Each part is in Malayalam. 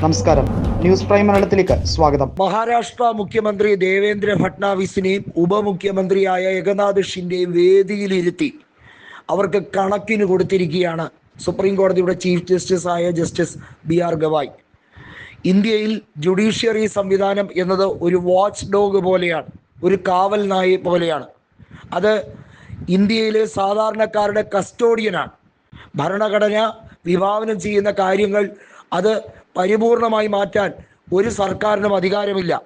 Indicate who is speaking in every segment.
Speaker 1: നമസ്കാരം. ന്യൂസ് പ്രൈം മലയാളത്തിലേക്ക് സ്വാഗതം.
Speaker 2: മഹാരാഷ്ട്ര മുഖ്യമന്ത്രി ദേവേന്ദ്ര ഫട്നാവിസിനെയും ഉപമുഖ്യമന്ത്രിയായ ഏകനാഥ് ഷിൻഡെയും വേദിയിലിരുത്തി അവർക്ക് കണക്കിന് കൊടുത്തിരിക്കുകയാണ് സുപ്രീം കോടതിയുടെ ചീഫ് ജസ്റ്റിസ് ആയ ജസ്റ്റിസ് ബി ആർ ഗവായ്. ഇന്ത്യയിൽ ജുഡീഷ്യറി സംവിധാനം എന്നത് ഒരു വാച്ച് ഡോഗ് പോലെയാണ് ഒരു കാവൽ നായ പോലെയാണ്. അത് ഇന്ത്യയിലെ സാധാരണക്കാരുടെ കസ്റ്റോഡിയനാണ്. ഭരണഘടന വിഭാവനം ചെയ്യുന്ന കാര്യങ്ങൾ അത് പരിപൂർണമായി മാറ്റാൻ ഒരു സർക്കാരിനും അധികാരമില്ല.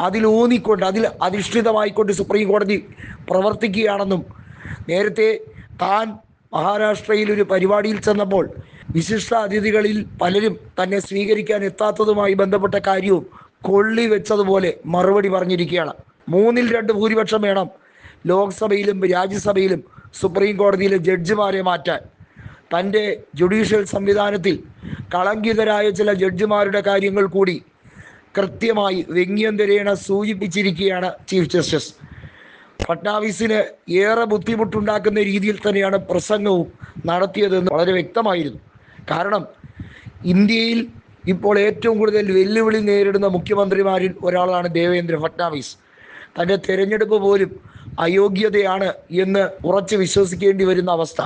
Speaker 2: അതിലൂന്നിക്കൊണ്ട് അതിൽ അധിഷ്ഠിതമായിക്കൊണ്ട് സുപ്രീം കോടതി പ്രവർത്തിക്കുകയാണെന്നും നേരത്തെ താൻ മഹാരാഷ്ട്രയിൽ ഒരു പരിപാടിയിൽ ചെന്നപ്പോൾ വിശിഷ്ട അതിഥികളിൽ പലരും തന്നെ സ്വീകരിക്കാൻ എത്താത്തതുമായി ബന്ധപ്പെട്ട കാര്യവും കൊള്ളി വെച്ചതുപോലെ മറുപടി പറഞ്ഞിരിക്കുകയാണ്. മൂന്നിൽ രണ്ട് ഭൂരിപക്ഷം വേണം ലോക്സഭയിലും രാജ്യസഭയിലും സുപ്രീം കോടതിയിലെ ജഡ്ജിമാരെ മാറ്റാൻ. തന്റെ ജുഡീഷ്യൽ സംവിധാനത്തിൽ കളങ്കിതരായ ചില ജഡ്ജിമാരുടെ കാര്യങ്ങൾ കൂടി കൃത്യമായി വ്യംഗ്യന്തരേണ സൂചിപ്പിച്ചിരിക്കുകയാണ് ചീഫ് ജസ്റ്റിസ്. ഫട്നാവിസിന് ഏറെ ബുദ്ധിമുട്ടുണ്ടാക്കുന്ന രീതിയിൽ തന്നെയാണ് പ്രസംഗവും നടത്തിയതെന്ന് വളരെ വ്യക്തമായിരുന്നു. കാരണം ഇന്ത്യയിൽ ഇപ്പോൾ ഏറ്റവും കൂടുതൽ വെല്ലുവിളി നേരിടുന്ന മുഖ്യമന്ത്രിമാരിൽ ഒരാളാണ് ദേവേന്ദ്ര ഫട്നാവിസ്. തന്റെ തെരഞ്ഞെടുപ്പ് പോലും അയോഗ്യതയാണ് എന്ന് ഉറച്ചു വിശ്വസിക്കേണ്ടി വരുന്ന അവസ്ഥ.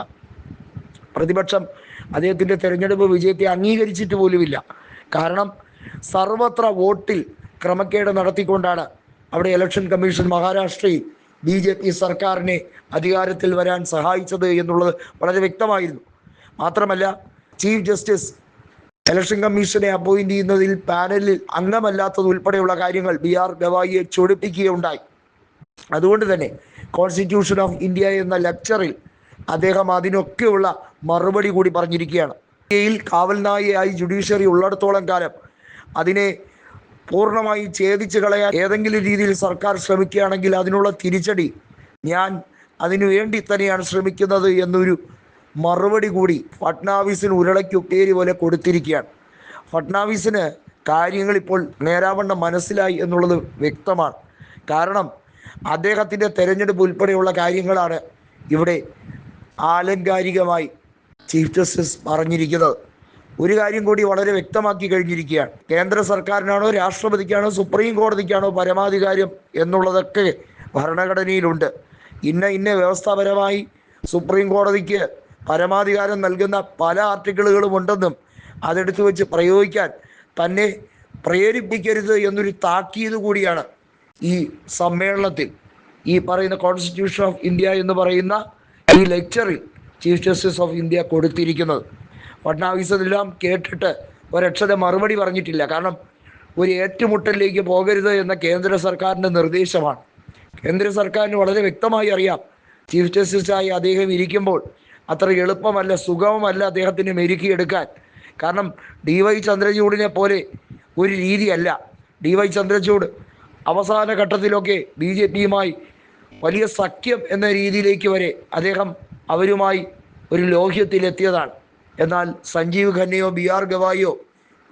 Speaker 2: പ്രതിപക്ഷം അദ്ദേഹത്തിന്റെ തെരഞ്ഞെടുപ്പ് വിജയത്തെ അംഗീകരിച്ചിട്ട് പോലുമില്ല. കാരണം സർവത്ര വോട്ടിൽ ക്രമക്കേട് നടത്തിക്കൊണ്ടാണ് അവിടെ ഇലക്ഷൻ കമ്മീഷൻ മഹാരാഷ്ട്രയിൽ ബി ജെ പി സർക്കാരിനെ അധികാരത്തിൽ വരാൻ സഹായിച്ചത് എന്നുള്ളത് വളരെ വ്യക്തമായിരുന്നു. മാത്രമല്ല ചീഫ് ജസ്റ്റിസ് ഇലക്ഷൻ കമ്മീഷനെ അപ്പോയിന്റ് ചെയ്യുന്നതിൽ പാനലിൽ അംഗമല്ലാത്തത് ഉൾപ്പെടെയുള്ള കാര്യങ്ങൾ ബി ആർ ഗവായിയെ ചൊടിപ്പിക്കുകയുണ്ടായി. അതുകൊണ്ട് തന്നെ കോൺസ്റ്റിറ്റ്യൂഷൻ ഓഫ് ഇന്ത്യ എന്ന ലെക്ചറിൽ അദ്ദേഹം അതിനൊക്കെയുള്ള മറുപടി കൂടി പറഞ്ഞിരിക്കുകയാണ്. ഇന്ത്യയിൽ കാവൽനായയായി ജുഡീഷ്യറി ഉള്ളിടത്തോളം കാലം അതിനെ പൂർണമായി ഛേദിച്ച് കളയാൻ ഏതെങ്കിലും രീതിയിൽ സർക്കാർ ശ്രമിക്കുകയാണെങ്കിൽ അതിനുള്ള തിരിച്ചടി ഞാൻ അതിനു വേണ്ടി തന്നെയാണ് ശ്രമിക്കുന്നത് എന്നൊരു മറുപടി കൂടി ഫട്നാവിസിന് ഉരുളയ്ക്കുപ്പേരി പോലെ കൊടുത്തിരിക്കുകയാണ്. ഫട്നാവിസിന് കാര്യങ്ങൾ ഇപ്പോൾ നേരാവണ്ണം മനസ്സിലായി എന്നുള്ളത് വ്യക്തമാണ്. കാരണം അദ്ദേഹത്തിന്റെ തെരഞ്ഞെടുപ്പ് ഉൾപ്പെടെയുള്ള കാര്യങ്ങളാണ് ഇവിടെ ആലങ്കാരികമായി ചീഫ് ജസ്റ്റിസ് പറഞ്ഞിരിക്കുന്നത്. ഒരു കാര്യം കൂടി വളരെ വ്യക്തമാക്കി കഴിഞ്ഞിരിക്കുകയാണ്. കേന്ദ്ര സർക്കാരിനാണോ രാഷ്ട്രപതിക്കാണോ സുപ്രീം കോടതിക്കാണോ പരമാധികാരം എന്നുള്ളതൊക്കെ ഭരണഘടനയിലുണ്ട്. ഇന്ന ഇന്ന വ്യവസ്ഥാപരമായി സുപ്രീം കോടതിക്ക് പരമാധികാരം നൽകുന്ന പല ആർട്ടിക്കിളുകളും ഉണ്ടെന്നും അതെടുത്തു വെച്ച് പ്രയോഗിക്കാൻ തന്നെ പ്രേരിപ്പിക്കരുത് എന്നൊരു താക്കീത് കൂടിയാണ് ഈ സമ്മേളനത്തിൽ. ഈ പറയുന്ന കോൺസ്റ്റിറ്റ്യൂഷൻ ഓഫ് ഇന്ത്യ എന്ന് പറയുന്ന ഈ ലെക്ചറിൽ ചീഫ് ജസ്റ്റിസ് ഓഫ് ഇന്ത്യ കൊടുത്തിരിക്കുന്നത്. ഫട്നാവിസ് ഇതെല്ലാം കേട്ടിട്ട് ഒരക്ഷര മറുപടി പറഞ്ഞിട്ടില്ല. കാരണം ഒരു ഏറ്റുമുട്ടലിലേക്ക് പോകരുത് എന്ന കേന്ദ്ര സർക്കാരിന്റെ നിർദ്ദേശമാണ്. കേന്ദ്ര സർക്കാരിന് വളരെ വ്യക്തമായി അറിയാം. ചീഫ് ജസ്റ്റിസായി അദ്ദേഹം ഇരിക്കുമ്പോൾ അത്ര എളുപ്പമല്ല സുഗമമല്ല അദ്ദേഹത്തിന് മെരുക്കിയെടുക്കാൻ. കാരണം ഡി വൈ ചന്ദ്രചൂഡിനെ പോലെ ഒരു രീതിയല്ല. ഡി വൈ ചന്ദ്രചൂഡ് അവസാന ഘട്ടത്തിലൊക്കെ ബി ജെ പിയുമായി വലിയ സഖ്യം എന്ന രീതിയിലേക്ക് വരെ അദ്ദേഹം അവരുമായി ഒരു ലോഹ്യത്തിലെത്തിയതാണ്. എന്നാൽ സഞ്ജീവ് ഖന്നയോ ബി ആർ ഗവായിയോ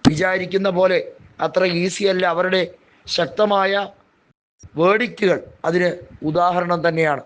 Speaker 2: വിചാരിക്കുന്ന പോലെ അത്ര ഈസിയല്ല അവരുടെ ശക്തമായ വേർഡിക്റ്റുകൾ അതിന് ഉദാഹരണം തന്നെയാണ്.